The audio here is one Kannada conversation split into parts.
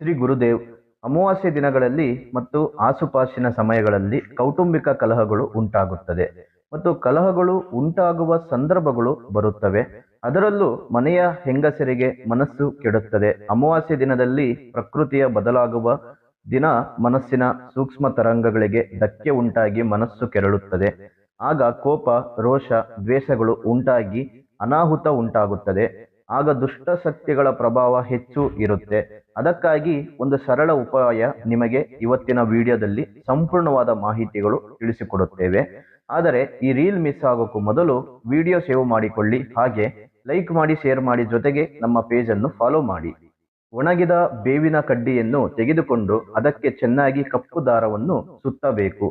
ಶ್ರೀ ಗುರುದೇವ್, ಅಮಾವಾಸ್ಯೆ ದಿನಗಳಲ್ಲಿ ಮತ್ತು ಆಸುಪಾಸಿನ ಸಮಯಗಳಲ್ಲಿ ಕೌಟುಂಬಿಕ ಕಲಹಗಳು ಉಂಟಾಗುತ್ತದೆ. ಮತ್ತು ಕಲಹಗಳು ಉಂಟಾಗುವ ಸಂದರ್ಭಗಳು ಬರುತ್ತವೆ. ಅದರಲ್ಲೂ ಮನೆಯ ಹೆಂಗಸರಿಗೆ ಮನಸ್ಸು ಕೆಡುತ್ತದೆ. ಅಮಾವಾಸ್ಯೆ ದಿನದಲ್ಲಿ ಪ್ರಕೃತಿಯ ಬದಲಾಗುವ ದಿನ ಮನಸ್ಸಿನ ಸೂಕ್ಷ್ಮ ತರಂಗಗಳಿಗೆ ಧಕ್ಕೆ ಉಂಟಾಗಿ ಮನಸ್ಸು ಕೆರಳುತ್ತದೆ. ಆಗ ಕೋಪ, ರೋಷ, ದ್ವೇಷಗಳು ಉಂಟಾಗಿ ಅನಾಹುತ ಉಂಟಾಗುತ್ತದೆ. ಆಗ ದುಷ್ಟ ಶಕ್ತಿಗಳ ಪ್ರಭಾವ ಹೆಚ್ಚು ಇರುತ್ತೆ. ಅದಕ್ಕಾಗಿ ಒಂದು ಸರಳ ಉಪಾಯ ನಿಮಗೆ ಇವತ್ತಿನ ವಿಡಿಯೋದಲ್ಲಿ ಸಂಪೂರ್ಣವಾದ ಮಾಹಿತಿಗಳು ತಿಳಿಸಿಕೊಡುತ್ತೇವೆ. ಆದರೆ ಈ ರೀಲ್ ಮಿಸ್ ಆಗೋಕ್ಕೂ ಮೊದಲು ವಿಡಿಯೋ ಸೇವ್ ಮಾಡಿಕೊಳ್ಳಿ. ಹಾಗೆ ಲೈಕ್ ಮಾಡಿ, ಶೇರ್ ಮಾಡಿ ಜೊತೆಗೆ ನಮ್ಮ ಪೇಜನ್ನು ಫಾಲೋ ಮಾಡಿ. ಒಣಗಿದ ಬೇವಿನ ಕಡ್ಡಿಯನ್ನು ತೆಗೆದುಕೊಂಡು ಅದಕ್ಕೆ ಚೆನ್ನಾಗಿ ಕಪ್ಪು ದಾರವನ್ನು ಸುತ್ತಬೇಕು.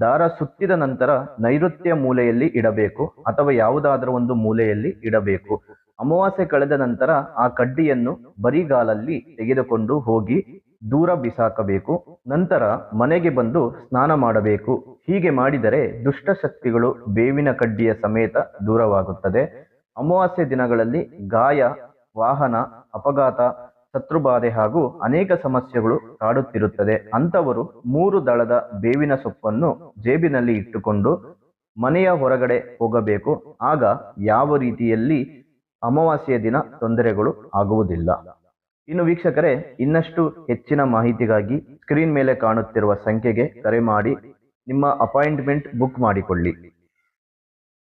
ದಾರ ಸುತ್ತಿದ ನಂತರ ನೈಋತ್ಯ ಮೂಲೆಯಲ್ಲಿ ಇಡಬೇಕು ಅಥವಾ ಯಾವುದಾದರೂ ಒಂದು ಮೂಲೆಯಲ್ಲಿ ಇಡಬೇಕು. ಅಮಾವಾಸ್ಯೆ ಕಳೆದ ನಂತರ ಆ ಕಡ್ಡಿಯನ್ನು ಬರಿಗಾಲಲ್ಲಿ ತೆಗೆದುಕೊಂಡು ಹೋಗಿ ದೂರ ಬಿಸಾಕಬೇಕು. ನಂತರ ಮನೆಗೆ ಬಂದು ಸ್ನಾನ ಮಾಡಬೇಕು. ಹೀಗೆ ಮಾಡಿದರೆ ದುಷ್ಟ ಶಕ್ತಿಗಳು ಬೇವಿನ ಕಡ್ಡಿಯ ಸಮೇತ ದೂರವಾಗುತ್ತದೆ. ಅಮಾವಾಸ್ಯೆ ದಿನಗಳಲ್ಲಿ ಗಾಯ, ವಾಹನ, ಅಪಘಾತ, ಶತ್ರುಬಾಧೆ ಹಾಗೂ ಅನೇಕ ಸಮಸ್ಯೆಗಳು ಕಾಡುತ್ತಿರುತ್ತದೆ. ಅಂತವರು ಮೂರು ದಳದ ಬೇವಿನ ಸೊಪ್ಪನ್ನು ಜೇಬಿನಲ್ಲಿ ಇಟ್ಟುಕೊಂಡು ಮನೆಯ ಹೊರಗಡೆ ಹೋಗಬೇಕು. ಆಗ ಯಾವ ರೀತಿಯಲ್ಲಿ ಅಮಾವಾಸ್ಯೆಯ ದಿನ ತೊಂದರೆಗಳು ಆಗುವುದಿಲ್ಲ. ಇನ್ನು ವೀಕ್ಷಕರೇ, ಇನ್ನಷ್ಟು ಹೆಚ್ಚಿನ ಮಾಹಿತಿಗಾಗಿ ಸ್ಕ್ರೀನ್ ಮೇಲೆ ಕಾಣುತ್ತಿರುವ ಸಂಖ್ಯೆಗೆ ಕರೆ ಮಾಡಿ, ನಿಮ್ಮ ಅಪಾಯಿಂಟ್ಮೆಂಟ್ ಬುಕ್ ಮಾಡಿಕೊಳ್ಳಿ.